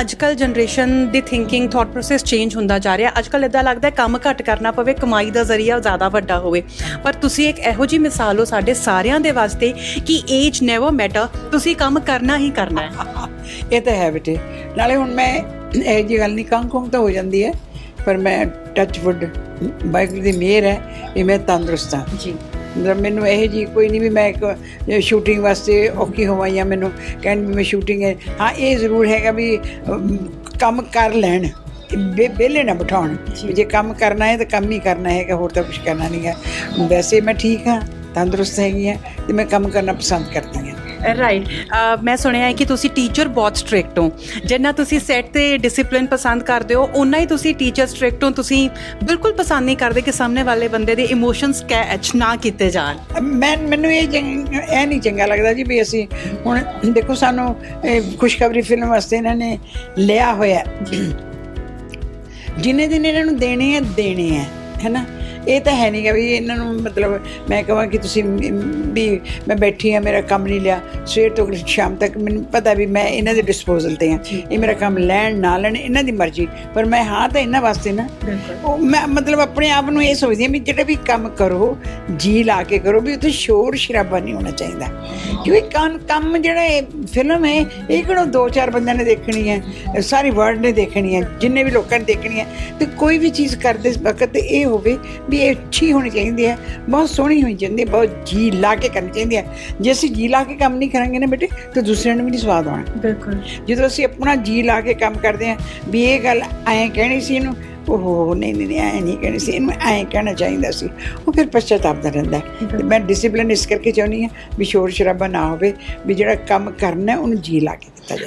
ਅੱਜਕੱਲ ਜਨਰੇਸ਼ਨ ਦੀ thinking thought process change ਹੁੰਦਾ ਜਾ ਰਿਹਾ। ਅੱਜਕੱਲ ਇਦਾਂ ਲੱਗਦਾ ਕੰਮ ਘੱਟ ਕਰਨਾ ਪਵੇ ਕਮਾਈ ਦਾ ਜ਼ਰੀਆ ਜ਼ਿਆਦਾ ਵੱਡਾ ਹੋਵੇ। ਪਰ ਤੁਸੀਂ ਇੱਕ ਇਹੋ ਜੀ ਮਿਸਾਲ ਹੋ ਸਾਡੇ ਸਾਰਿਆਂ ਦੇ ਵਾਸਤੇ ਕਿ ਏਜ ਨੈਵਰ ਮੈਟਰ ਤੁਸੀਂ ਕੰਮ ਕਰਨਾ ਹੀ ਕਰਨਾ ਹੈ। ਇਹ ਤਾਂ ਹੈ ਬੇਟੇ। ਨਾਲੇ ਹੁਣ ਮੈਂ ਇਹ ਜੀ ਗੱਲ ਨਹੀਂ ਕੰਗ ਤਾਂ ਹੋ ਜਾਂਦੀ ਹੈ ਪਰ ਮੈਂ ਟੱਚ ਵੁੱਡ ਵਾਹਿਗੁਰੂ ਦੀ ਮਿਹਰ ਹੈ ਵੀ ਮੈਂ ਤੰਦਰੁਸਤ ਹਾਂ। ਜੀ। ਮਤਲਬ ਮੈਨੂੰ ਇਹ ਜੀ ਕੋਈ ਨਹੀਂ ਵੀ ਮੈਂ ਇੱਕ ਸ਼ੂਟਿੰਗ ਵਾਸਤੇ ਔਖੀ ਹੋਵਾਂ ਜਾਂ ਮੈਨੂੰ ਕਹਿਣ ਵੀ ਮੈਂ ਸ਼ੂਟਿੰਗ ਹੈ ਹਾਂ ਇਹ ਜ਼ਰੂਰ ਹੈਗਾ ਵੀ ਕੰਮ ਕਰ ਲੈਣ। ਵਿਹਲੇ ਨਾ ਬਿਠਾਉਣ। ਜੇ। ਕੰਮ ਕਰਨਾ ਹੈ ਤਾਂ ਕੰਮ ਹੀ ਕਰਨਾ ਹੈਗਾ ਹੋਰ ਤਾਂ ਕੁਝ ਕਰਨਾ ਨਹੀਂ ਹੈ। ਵੈਸੇ ਮੈਂ ਠੀਕ ਹਾਂ ਤੰਦਰੁਸਤ ਹੈਗੀ ਹਾਂ ਤੇ ਮੈਂ ਕੰਮ ਕਰਨਾ ਪਸੰਦ ਕਰਦੀ ਹਾਂ। ਰਾਈਟ uh, ਮੈਂ ਸੁਣਿਆ ਹੈ ਕਿ ਤੁਸੀਂ ਟੀਚਰ ਬਹੁਤ ਸਟ੍ਰਿਕਟ ਹੋ। ਜਿੰਨਾ ਤੁਸੀਂ ਸੈੱਟ ਤੇ ਡਿਸਪਲਿਨ ਪਸੰਦ ਕਰਦੇ ਹੋ ਉਨਾ ਹੀ ਤੁਸੀਂ ਟੀਚਰ ਸਟ੍ਰਿਕਟ ਹੋ। ਤੁਸੀਂ ਬਿਲਕੁਲ ਪਸੰਦ ਨਹੀਂ ਕਰਦੇ ਕਿ ਸਾਹਮਣੇ ਵਾਲੇ ਬੰਦੇ ਦੇ ਇਮੋਸ਼ਨਸ ਕੈਚ ਨਾ ਕੀਤੇ ਜਾਣ। ਮੈਂ, ਮੈਨੂੰ ਇਹ ਚੰਗ- ਇਹ ਨਹੀਂ ਚੰਗਾ ਲੱਗਦਾ ਜੀ ਵੀ ਅਸੀਂ ਹੁਣ ਦੇਖੋ ਸਾਨੂੰ ਖੁਸ਼ਖਬਰੀ ਫਿਲਮ ਵਾਸਤੇ ਇਹਨਾਂ ਨੇ ਲਿਆ ਹੋਇਆ ਜਿੰਨੇ ਦਿਨ ਇਹਨਾਂ ਨੂੰ ਦੇਣੇ ਆ ਦੇਣੇ ਆ ਹੈਨਾ ਇਹ ਤਾਂ ਹੈ ਨਹੀਂਗਾ ਵੀ ਇਹਨਾਂ ਨੂੰ ਮਤਲਬ ਮੈਂ ਕਹਾਂ ਕਿ ਤੁਸੀਂ ਵੀ ਮੈਂ ਬੈਠੀ ਆ ਮੇਰਾ ਕੰਮ ਨਹੀਂ ਲਿਆ। ਸਵੇਰ ਤੋਂ ਸ਼ਾਮ ਤੱਕ ਮੈਨੂੰ ਪਤਾ ਵੀ ਮੈਂ ਇਹਨਾਂ ਦੇ ਡਿਸਪੋਜ਼ਲ ਤੇ ਆ ਇਹ ਮੇਰਾ ਕੰਮ ਲੈਣ ਨਾ ਲੈਣ ਇਹਨਾਂ ਦੀ ਮਰਜ਼ੀ। ਪਰ ਮੈਂ ਹਾਂ ਤਾਂ ਇਹਨਾਂ ਵਾਸਤੇ ਨਾ ਉਹ ਮੈਂ ਮਤਲਬ ਆਪਣੇ ਆਪ ਨੂੰ ਇਹ ਸੋਚਦੀ ਹਾਂ ਵੀ ਜਿਹੜੇ ਵੀ ਕੰਮ ਕਰੋ ਜੀ ਲਾ ਕੇ ਕਰੋ ਵੀ ਉੱਥੇ ਸ਼ੋਰ ਸ਼ਰਾਬਾ ਨਹੀਂ ਹੋਣਾ ਚਾਹੀਦਾ। ਕਿਉਂਕਿ ਕੰਮ ਕੰਮ ਜਿਹੜਾ ਇਹ ਫਿਲਮ ਹੈ ਇਹ ਕਿਹੜਾ ਦੋ ਚਾਰ ਬੰਦਿਆਂ ਨੇ ਦੇਖਣੀ ਹੈ ਸਾਰੀ ਵਰਲਡ ਨੇ ਦੇਖਣੀ ਹੈ ਜਿੰਨੇ ਵੀ ਲੋਕਾਂ ਨੇ ਦੇਖਣੀ ਹੈ ਤੇ ਕੋਈ ਵੀ ਚੀਜ਼ ਕਰਦੇ ਵਕਤ ਇਹ ਹੋਵੇ ਵੀ ਇਹ ਅੱਛੀ ਹੋਣੀ ਚਾਹੀਦੀ ਹੈ ਬਹੁਤ ਸੋਹਣੀ ਹੋਣੀ ਚਾਹੀਦੀ ਹੈ ਬਹੁਤ ਜੀ ਲਾ ਕੇ ਕਰਨੀ ਚਾਹੀਦੀ ਹੈ। ਜੇ ਅਸੀਂ ਜੀ ਲਾ ਕੇ ਕੰਮ ਨਹੀਂ ਕਰਾਂਗੇ ਨਾ ਬੇਟੇ ਤਾਂ ਦੂਸਰਿਆਂ ਨੂੰ ਵੀ ਨਹੀਂ ਸਵਾਦ ਆਉਣਾ। ਬਿਲਕੁਲ। ਜਦੋਂ ਅਸੀਂ ਆਪਣਾ ਜੀ ਲਾ ਕੇ ਕੰਮ ਕਰਦੇ ਹਾਂ ਵੀ ਇਹ ਗੱਲ ਐਂ ਕਹਿਣੀ ਸੀ ਇਹਨੂੰ ਉਹ ਨਹੀਂ ਨਹੀਂ ਨਹੀਂ, ਐਂ ਨਹੀਂ ਕਹਿਣੀ ਸੀ ਇਹਨੂੰ ਐਂ ਕਹਿਣਾ ਚਾਹੀਦਾ ਸੀ। ਉਹ ਫਿਰ ਪਛਤਾਪ ਦਾ ਰਹਿੰਦਾ। ਤੇ ਮੈਂ ਡਿਸਪਲਿਨ ਇਸ ਕਰਕੇ ਚਾਹੁੰਦੀ ਹਾਂ ਵੀ ਸ਼ੋਰ ਸ਼ਰਾਬਾ ਨਾ ਹੋਵੇ ਵੀ ਜਿਹੜਾ ਕੰਮ ਕਰਨਾ ਉਹਨੂੰ ਜੀ ਲਾ ਕੇ ਕੀਤਾ ਜਾਏ